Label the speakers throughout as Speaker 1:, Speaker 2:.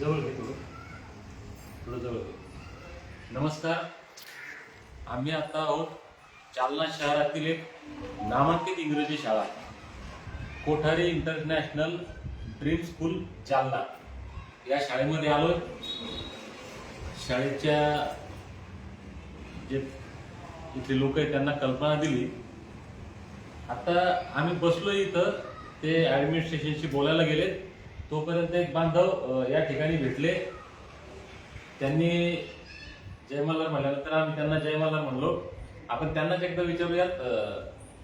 Speaker 1: जवळ घे थोडं. थोडं जवळ घे. नमस्कार. आम्ही आता आहोत जालना शहरातील एक नामांकित इंग्रजी शाळा Kothari international dream school Jalna. या शाळेमध्ये आलो. शाळेच्या जे इथले लोक आहेत त्यांना कल्पना दिली. आता आम्ही बसलो इथं. ते ऍडमिनिस्ट्रेशनशी बोलायला गेले तोपर्यंत एक बांधव या ठिकाणी भेटले. त्यांनी जय मल्हार म्हणल्यानंतर आम्ही त्यांना जय मल्हार म्हणलो. आपण त्यांनाच एकदा विचारूयात.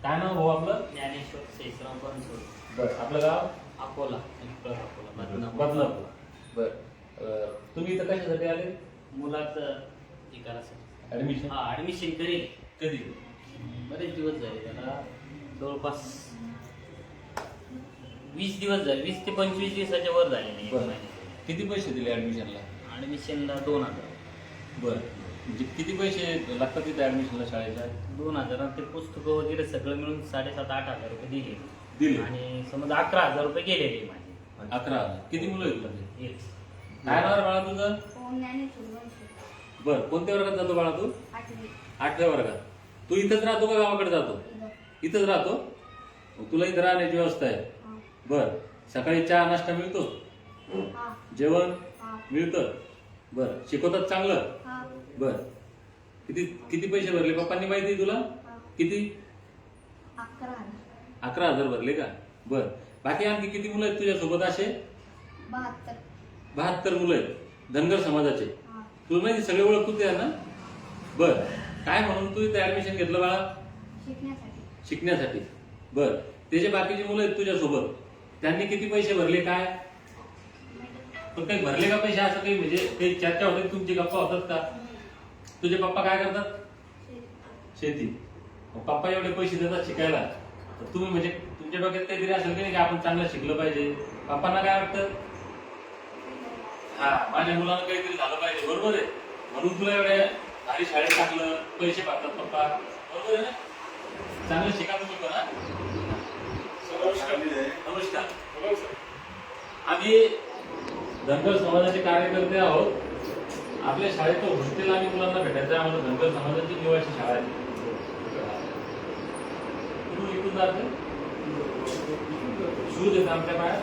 Speaker 1: काय नाव भाऊ आपलं?
Speaker 2: ज्ञानेश्वर शेषराव बनसोड.
Speaker 1: बस आपलं गाव?
Speaker 2: अकोला. अकोला. बदनापूर.
Speaker 1: बर. तुम्ही इथं कशासाठी आले?
Speaker 2: मुलाचं हे
Speaker 1: ऍडमिशन
Speaker 2: हा ऍडमिशन करेल
Speaker 1: कधी?
Speaker 2: बरेच दिवस झाले त्याला. जवळपास वीस दिवस झाले. वीस ते पंचवीस दिवसाच्या वर झाले नाही
Speaker 1: बरं. किती पैसे दिले ऍडमिशनला
Speaker 2: ऍडमिशनला दोन हजार.
Speaker 1: बर. म्हणजे किती पैसे लागतात तिथे ऍडमिशनला शाळेच्या?
Speaker 2: दोन हजार आणि ते पुस्तकं वगैरे सगळं मिळून साडेसात आठ हजार रुपये दिले.
Speaker 1: दिले.
Speaker 2: आणि समज अकरा हजार रुपये गेलेले माझे.
Speaker 1: अकरा हजार. किती मुलं आहेत
Speaker 2: एक.
Speaker 1: काय नाव बाळा तुझं? बर. कोणत्या वर्गात जातो बाळा तू?
Speaker 3: आठवी.
Speaker 1: आठव्या वर्गात. तू इथंच राहतो का गावाकडे जातो. इथंच राहतो. मग तुला इथं राहण्याची व्यवस्था आहे. बर. सकाळी चहा नाश्ता मिळतो?
Speaker 3: हा.
Speaker 1: जेवण. मिळतं? बर. शिकवतात चांगलं?
Speaker 3: हा.
Speaker 1: बर. किती किती पैसे भरले? पप्पांनी माहिती तुला. किती?
Speaker 3: अकरा हजार.
Speaker 1: भरले का? बर. बाकी आणखी किती मुलं आहेत तुझ्यासोबत असे?
Speaker 3: बहात्तर.
Speaker 1: मुलं आहेत. धनगर समाजाचे. तुला माहिती सगळे ओळख तू आहे ना? बर. काय म्हणून तू इथे ऍडमिशन घेतलं बाळा?
Speaker 3: शिकण्यासाठी.
Speaker 1: बर. ते जे बाकीची मुलं आहेत तुझ्यासोबत त्यांनी किती पैसे भरले काय? पण काही भरले का पैसे? असं काही म्हणजे काही चर्चा होते तुमची? गप्पा होतात का? तुझे पप्पा काय करतात? शेती. पप्पा एवढे पैसे देतात शिकायला. तर तुम्ही म्हणजे तुमच्या डोक्यात काहीतरी असेल की नाही की आपण चांगलं शिकलं पाहिजे? पप्पांना काय वाटतं? हा माझ्या मुलांना काहीतरी झालं पाहिजे. बरोबर आहे. म्हणून तुला एवढ्या भारी शाळेत टाकलं पैसे भरतात पप्पा. बरोबर आहे ना? चांगलं शिका तुम्ही पण हा? नमस्कार आम्ही धनगर समाजाचे कार्यकर्ते आहोत. आपल्या शाळेत हॉस्टेल आणि मुलांना भेटायचं. आहे आम्हाला धनगर समाजाची निवासी शाळा आहे. कुठून इथून जाते? शूज आहेत आमच्या पायात